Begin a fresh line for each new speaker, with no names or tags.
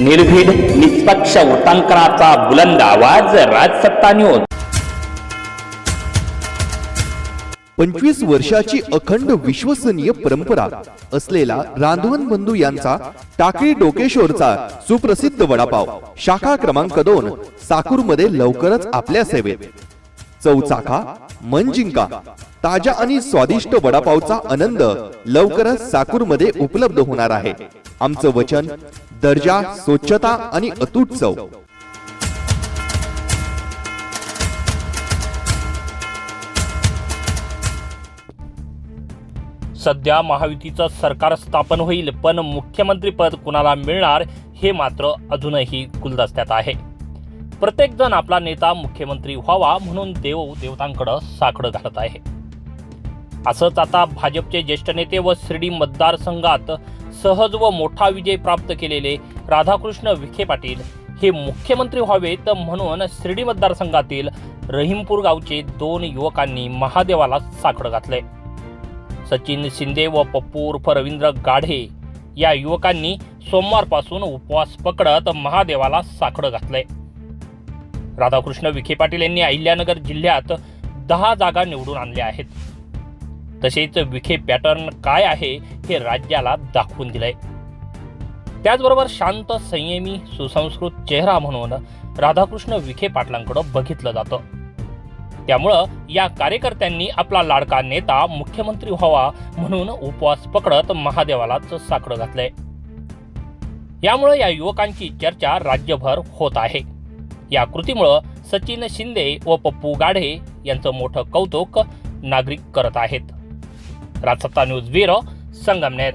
निर्भीड निष्पक्ष वृत्तांकनाचा बुलंद आवाज राजसत्ता न्यूज
पंचवीस वर्षाची अखंड विश्वसनीय परंपरा असलेला रांधवन बंधू यांचा टाकळी डोकेश्वरचा सुप्रसिद्ध वडापाव शाखा क्रमांक दोन साकूरमध्ये लवकरच आपल्या सेवेत. चौचाखा मन जिंका ताज्या आणि स्वादिष्ट वडापावचा आनंद लवकरच साकूरमध्ये उपलब्ध होणार आहे. आमचं वचन दर्जा स्वच्छता आणि अतूट चव.
सध्या महायुतीचं सरकार स्थापन होईल पण मुख्यमंत्री पद कुणाला मिळणार हे मात्र अजूनही गुलदस्त्यात आहे. प्रत्येकजण आपला नेता मुख्यमंत्री व्हावा म्हणून देव देवतांकडे साकडं घालत आहे. असंच आता भाजपचे ज्येष्ठ नेते व शिर्डी मतदारसंघात सहज व मोठा विजय प्राप्त केलेले राधाकृष्ण विखे पाटील हे मुख्यमंत्री व्हावेत म्हणून शिर्डी मतदारसंघातील रहीमपूर गावचे दोन युवकांनी महादेवाला साकडं घातले सचिन शिंदे व पप्पू उर्फ रवींद्र गाढे या युवकांनी सोमवारपासून उपवास पकडत महादेवाला साकडं घातलंय. राधाकृष्ण विखे पाटील यांनी अहिल्यानगर जिल्ह्यात दहा जागा निवडून आणल्या आहेत. तसेच विखे पॅटर्न काय आहे हे राज्याला दाखवून दिलंय. त्याचबरोबर शांत संयमी सुसंस्कृत चेहरा म्हणून राधाकृष्ण विखे पाटलांकडे बघितलं जातं. त्यामुळं या कार्यकर्त्यांनी आपला लाडका नेता मुख्यमंत्री व्हावा म्हणून उपवास पकडत महादेवालाच साकडं घातलंय. यामुळं या युवकांची चर्चा राज्यभर होत आहे. या कृतीमुळं सचिन शिंदे व पप्पू गाढे यांचं मोठं कौतुक नागरिक करत आहेत. Rajsatta news bureau Sangamner.